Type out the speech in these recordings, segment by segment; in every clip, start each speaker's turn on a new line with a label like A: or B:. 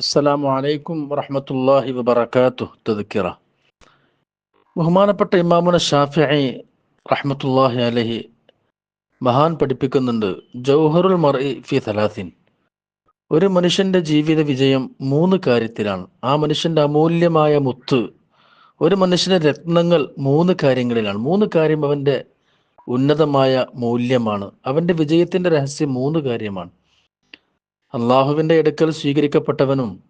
A: അസ്സലാമു അലൈക്കും വറഹമത്തല്ലാഹി വബറകാതുഹു. തദ്ക്കിറ. ബഹുമാനപ്പെട്ട ഇമാമുന ഷാഫി റഹ്മത്തുല്ലാഹി അലഹി മഹാൻ പഠിപ്പിക്കുന്നുണ്ട്. ജൗഹറുൽ മർഇ ഫി സലാസിൻ. ഒരു മനുഷ്യന്റെ ജീവിത വിജയം മൂന്ന് കാര്യത്തിലാണ്. ആ മനുഷ്യന്റെ അമൂല്യമായ മുത്ത് ഒരു മനുഷ്യന്റെ രത്നങ്ങൾ മൂന്ന് കാര്യങ്ങളിലാണ്. മൂന്ന് കാര്യം അവന്റെ ഉന്നതമായ മൂല്യമാണ്. അവന്റെ വിജയത്തിന്റെ രഹസ്യം മൂന്ന് കാര്യമാണ്. അള്ളാഹുവിന്റെ എടുക്കൽ സ്വീകരിക്കപ്പെട്ടവനും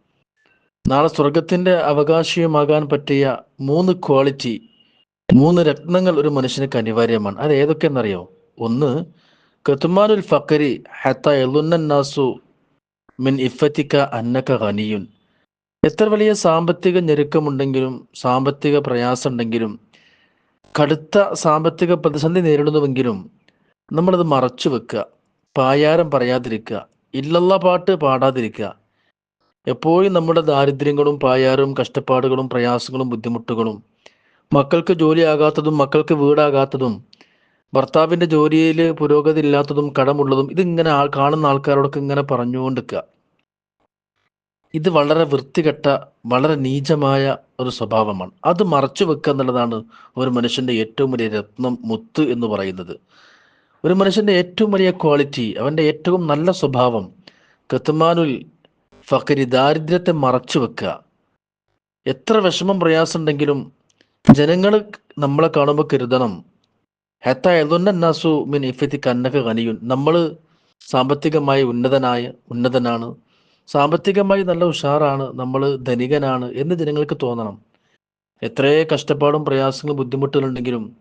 A: നാളെ സ്വർഗത്തിന്റെ അവകാശിയുമാകാൻ പറ്റിയ മൂന്ന് ക്വാളിറ്റി മൂന്ന് രത്നങ്ങൾ ഒരു മനുഷ്യനക്ക് അനിവാര്യമാണ്. അത് ഏതൊക്കെയെന്നറിയോ? ഒന്ന് കത്തുമാനുൽ ഫക്കരി ഹത്ത എളുന്നാസു മിൻ ഇഫത്തിക്ക അന്നക്ക ഖനിയുൻ എത്ര വലിയ സാമ്പത്തിക ഞെരുക്കമുണ്ടെങ്കിലും സാമ്പത്തിക പ്രയാസം ഉണ്ടെങ്കിലും കടുത്ത സാമ്പത്തിക പ്രതിസന്ധി നേരിടുന്നുവെങ്കിലും നമ്മളത് മറച്ചു വെക്കുക പായാരം പറയാതിരിക്കുക ഇല്ലല്ല പാട്ട് പാടാതിരിക്കുക. എപ്പോഴും നമ്മുടെ ദാരിദ്ര്യങ്ങളും പായാറും കഷ്ടപ്പാടുകളും പ്രയാസങ്ങളും ബുദ്ധിമുട്ടുകളും മക്കൾക്ക് ജോലിയാകാത്തതും മക്കൾക്ക് വീടാകാത്തതും ഭർത്താവിന്റെ ജോലിയിൽ പുരോഗതി ഇല്ലാത്തതും കടമുള്ളതും ഇതിങ്ങനെ ആൾ കാണുന്ന ആൾക്കാരോടൊക്കെ ഇങ്ങനെ പറഞ്ഞുകൊണ്ടിരിക്കുക. ഇത് വളരെ വൃത്തികെട്ട വളരെ നീചമായ ഒരു സ്വഭാവമാണ്. അത് മറച്ചു വെക്കുക എന്നുള്ളതാണ് ഒരു മനുഷ്യന്റെ ഏറ്റവും വലിയ രത്നം മുത്ത് എന്ന് പറയുന്നത്. ഒരു മനുഷ്യന്റെ ഏറ്റവും വലിയ ക്വാളിറ്റി അവന്റെ ഏറ്റവും നല്ല സ്വഭാവം കത്തുമാനുൽ ഫക്കരി ദാരിദ്ര്യത്തെ മറച്ചു വെക്കുക. എത്ര വിഷമം പ്രയാസമുണ്ടെങ്കിലും ജനങ്ങൾ നമ്മളെ കാണുമ്പോൾ കരുതണം. ഹെത്ത എഴുതുന്നാസു മിൻ ഇഫത്തി കന്നക കനിയുൻ നമ്മൾ സാമ്പത്തികമായി ഉന്നതനായ ഉന്നതനാണ്. സാമ്പത്തികമായി നല്ല ഉഷാറാണ്. നമ്മൾ ധനികനാണ് എന്ന് ജനങ്ങൾക്ക് തോന്നണം. എത്രയേ കഷ്ടപ്പാടും പ്രയാസങ്ങളും ബുദ്ധിമുട്ടുകളുണ്ടെങ്കിലും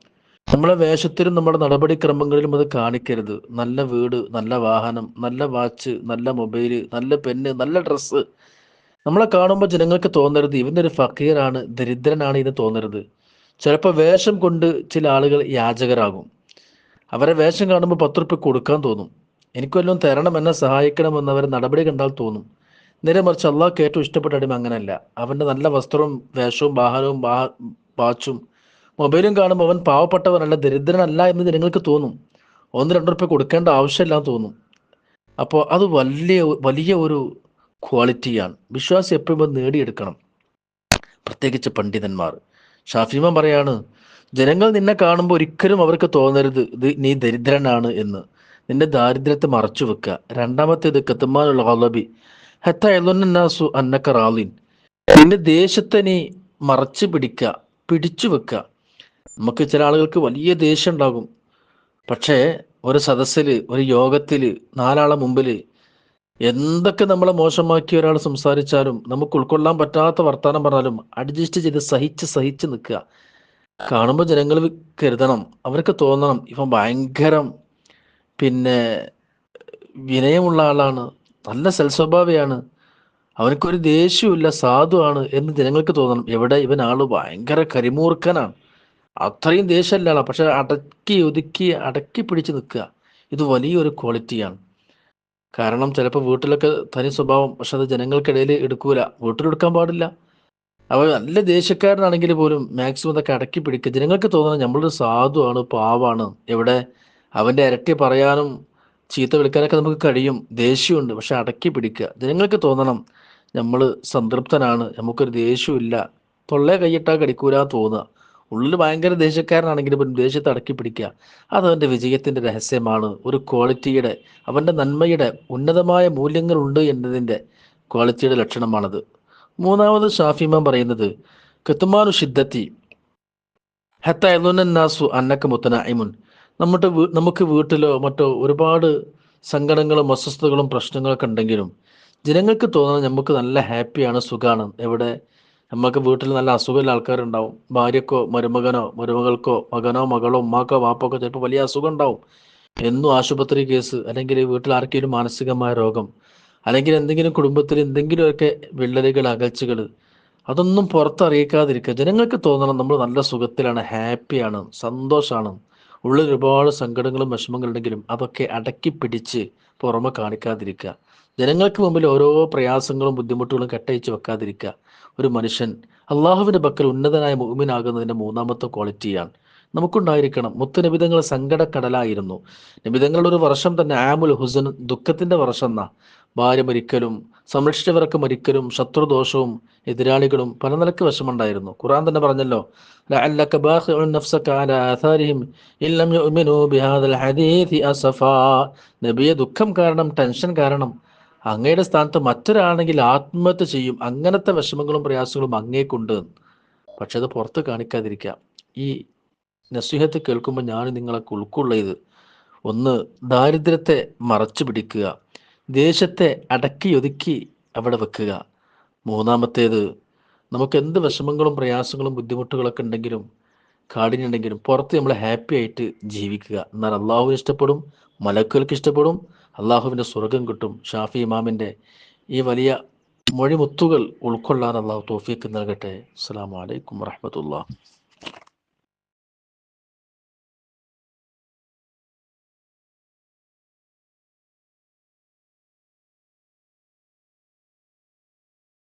A: നമ്മളെ വേഷത്തിലും നമ്മുടെ നടപടിക്രമങ്ങളിലും അത് കാണിക്കരുത്. നല്ല വീട് നല്ല വാഹനം നല്ല വാച്ച് നല്ല മൊബൈൽ നല്ല പെണ്ണ് നല്ല ഡ്രസ്സ് നമ്മളെ കാണുമ്പോൾ ജനങ്ങൾക്ക് തോന്നരുത്. ഇവന്റെ ഒരു ഫക്കീറാണ് ദരിദ്രനാണ് എന്ന് തോന്നരുത്. ചിലപ്പോൾ വേഷം കൊണ്ട് ചില ആളുകൾ യാചകരാകും. അവരെ വേഷം കാണുമ്പോൾ പത്ത് റുപ്യ കൊടുക്കാൻ തോന്നും. എനിക്ക് വല്ലതും തരണം എന്നെ സഹായിക്കണമെന്ന് അവരെ നടപടി കണ്ടാൽ തോന്നും. നേരെ മറിച്ച് അള്ളാഹ് ഏറ്റവും ഇഷ്ടപ്പെട്ട അടിമ അങ്ങനെയല്ല അവന്റെ നല്ല വസ്ത്രവും വേഷവും വാഹനവും വാച്ചും മൊബൈലും കാണുമ്പോൾ അവൻ പാവപ്പെട്ടവനല്ല ദരിദ്രനല്ല എന്ന് ജനങ്ങൾക്ക് തോന്നും. ഒന്ന് രണ്ട് റുപ്യ കൊടുക്കേണ്ട ആവശ്യമില്ല എന്ന് തോന്നും. അപ്പോൾ അത് വലിയ വലിയ ഒരു ക്വാളിറ്റിയാണ്. വിശ്വാസം എപ്പോഴും നേടിയെടുക്കണം. പ്രത്യേകിച്ച് പണ്ഡിതന്മാർ. ഷാഫിമ പറയാണ് ജനങ്ങൾ നിന്നെ കാണുമ്പോൾ ഒരിക്കലും അവർക്ക് തോന്നരുത്. ഇത് നീ ദരിദ്രനാണ് എന്ന്. നിന്റെ ദാരിദ്ര്യത്തെ മറച്ചു വെക്കുക രണ്ടാമത്തേത് കത്തുമാനുള്ള ഹലബി ഹത്ത എലുന്നാസു അന്നക്ക റാലിൻ. നിന്റെ ദേശത്തെ നീ മറച്ചു പിടിക്കുക പിടിച്ചു വെക്കുക നമുക്ക് ചില ആളുകൾക്ക് വലിയ ദേഷ്യം ഉണ്ടാകും പക്ഷേ ഒരു സദസ്സിൽ ഒരു യോഗത്തിൽ നാലാളെ മുമ്പിൽ എന്തൊക്കെ നമ്മളെ മോശമാക്കി ഒരാൾ സംസാരിച്ചാലും നമുക്ക് ഉൾക്കൊള്ളാൻ പറ്റാത്ത വർത്തമാനം പറഞ്ഞാലും അഡ്ജസ്റ്റ് ചെയ്ത് സഹിച്ച് സഹിച്ച് നിൽക്കുക. കാണുമ്പോൾ ജനങ്ങൾ കരുതണം. അവർക്ക് തോന്നണം. ഇവൻ ഭയങ്കരം പിന്നെ വിനയമുള്ള ആളാണ്. നല്ല സൽസ്വഭാവിയാണ്. അവനക്കൊരു ദേഷ്യമില്ല സാധുവാണ് എന്ന് ജനങ്ങൾക്ക് തോന്നണം. എവിടെ ഇവൻ ആൾ ഭയങ്കര കരിമൂർക്കനാണ് അത്രയും ദേഷ്യമല്ല പക്ഷെ അടക്കി ഒതുക്കി അടക്കി പിടിച്ച് നിൽക്കുക. ഇത് വലിയൊരു ക്വാളിറ്റിയാണ്. കാരണം ചിലപ്പോൾ വീട്ടിലൊക്കെ തനി സ്വഭാവം പക്ഷെ അത് ജനങ്ങൾക്കിടയിൽ എടുക്കൂല. വീട്ടിലെടുക്കാൻ പാടില്ല. അവ നല്ല ദേഷ്യക്കാരനാണെങ്കിൽ പോലും മാക്സിമം ഇതൊക്കെ അടക്കി പിടിക്കുക. ജനങ്ങൾക്ക് തോന്നുന്നത് നമ്മളൊരു സാധുവാണ് പാവാണ്. എവിടെ അവന്റെ ഇരട്ടി പറയാനും ചീത്ത വിളിക്കാനൊക്കെ നമുക്ക് കഴിയും. ദേഷ്യമുണ്ട് പക്ഷെ അടക്കി പിടിക്കുക. ജനങ്ങൾക്ക് തോന്നണം നമ്മൾ സംതൃപ്തനാണ്. നമുക്കൊരു ദേഷ്യമില്ല തൊള്ളേ കൈയിട്ടാൽ കടിക്കൂല തോന്നുക. ഉള്ളിൽ ഭയങ്കര ദേഷ്യക്കാരനാണെങ്കിലും പോലും ദേഷ്യത്തെ അടക്കി പിടിക്കുക. അത് അവന്റെ വിജയത്തിന്റെ രഹസ്യമാണ്. ഒരു ക്വാളിറ്റിയുടെ അവന്റെ നന്മയുടെ ഉന്നതമായ മൂല്യങ്ങളുണ്ട് എന്നതിന്റെ ക്വാളിറ്റിയുടെ ലക്ഷണമാണത്. മൂന്നാമത് ഷാഫിമാൻ പറയുന്നത് കത്തുമാനു ഷിദ്ദത്തി ഹത്തു അന്നക്ക മുത്തനായിമുൻ നമ്മുടെ നമുക്ക് വീട്ടിലോ മറ്റോ ഒരുപാട് സങ്കടങ്ങളും അസ്വസ്ഥതകളും പ്രശ്നങ്ങളൊക്കെ ഉണ്ടെങ്കിലും ജനങ്ങൾക്ക് തോന്നുന്നത് നമുക്ക് നല്ല ഹാപ്പിയാണ് സുഖമാണ് എവിടെ? നമുക്ക് വീട്ടിൽ നല്ല അസുഖമുള്ള ആൾക്കാരുണ്ടാവും. ഭാര്യക്കോ മരുമകനോ മരുമകൾക്കോ മകനോ മകളോ ഉമ്മാക്കോ വാപ്പക്കോ ചിലപ്പോൾ വലിയ അസുഖം ഉണ്ടാവും എന്നും ആശുപത്രി കേസ് അല്ലെങ്കിൽ വീട്ടിൽ ആർക്കെങ്കിലും മാനസികമായ രോഗം അല്ലെങ്കിൽ എന്തെങ്കിലും കുടുംബത്തിൽ എന്തെങ്കിലുമൊക്കെ വിള്ളലുകൾ അകൽച്ചകൾ അതൊന്നും പുറത്തറിയിക്കാതിരിക്കുക. ജനങ്ങൾക്ക് തോന്നണം നമ്മൾ നല്ല സുഖത്തിലാണ് ഹാപ്പിയാണ് സന്തോഷമാണ് ഉള്ളിൽ ഒരുപാട് സങ്കടങ്ങളും വിഷമങ്ങളുണ്ടെങ്കിലും അതൊക്കെ അടക്കി പിടിച്ച് പുറമെ കാണിക്കാതിരിക്കുക. ജനങ്ങൾക്ക് മുമ്പിൽ ഓരോ പ്രയാസങ്ങളും ബുദ്ധിമുട്ടുകളും കെട്ടയച്ച് വെക്കാതിരിക്കുക. ഒരു മനുഷ്യൻ അള്ളാഹുവിന്റെ പക്കൽ ഉന്നതനായ മുഹമ്മിനാകുന്നതിന്റെ മൂന്നാമത്തെ ക്വാളിറ്റിയാണ്. നമുക്കുണ്ടായിരിക്കണം മുത്തുനബിതങ്ങൾ സങ്കടക്കടലായിരുന്നു. നബിതങ്ങളുടെ ഒരു വർഷം തന്നെ ആമുൽ ഹുസൻ ദുഃഖത്തിന്റെ വർഷം എന്നാ ഭാര്യ മരിക്കലും സംരക്ഷിച്ചവർക്ക് മരിക്കലും ശത്രുദോഷവും എതിരാളികളും പല നിലയ്ക്ക് വശമുണ്ടായിരുന്നു ഖുറാൻ തന്നെ പറഞ്ഞല്ലോ നബിയെ ദുഃഖം കാരണം ടെൻഷൻ കാരണം അങ്ങയുടെ സ്ഥാനത്ത് മറ്റൊരാളാണെങ്കിൽ ആത്മഹത്യ ചെയ്യും. അങ്ങനത്തെ വിഷമങ്ങളും പ്രയാസങ്ങളും അങ്ങേക്കുണ്ട്. പക്ഷെ അത് പുറത്ത് കാണിക്കാതിരിക്കാം ഈ നസീഹത്ത് കേൾക്കുമ്പോൾ ഞാൻ നിങ്ങളൊക്കെ ഉൾക്കൊള്ളത് ഒന്ന് ദാരിദ്ര്യത്തെ മറച്ചു പിടിക്കുക ദേശത്തെ അടക്കി ഒതുക്കി അവിടെ വെക്കുക. മൂന്നാമത്തേത് നമുക്ക് എന്ത് വിഷമങ്ങളും പ്രയാസങ്ങളും ബുദ്ധിമുട്ടുകളൊക്കെ ഉണ്ടെങ്കിലും കാടിനുണ്ടെങ്കിലും പുറത്ത് നമ്മൾ ഹാപ്പി ആയിട്ട് ജീവിക്കുക. എന്നാൽ അള്ളാഹുവിന് ഇഷ്ടപ്പെടും മലക്കുകൾക്ക് ഇഷ്ടപ്പെടും അള്ളാഹുവിന്റെ സ്വർഗം കിട്ടും ഷാഫി ഇമാമിന്റെ ഈ വലിയ മൊഴിമുത്തുകൾ ഉൾക്കൊള്ളാൻ അള്ളാഹു തോഫീക്ക് നൽകട്ടെ. അസ്സാം വലൈക്കും വാഹമത്തുള്ള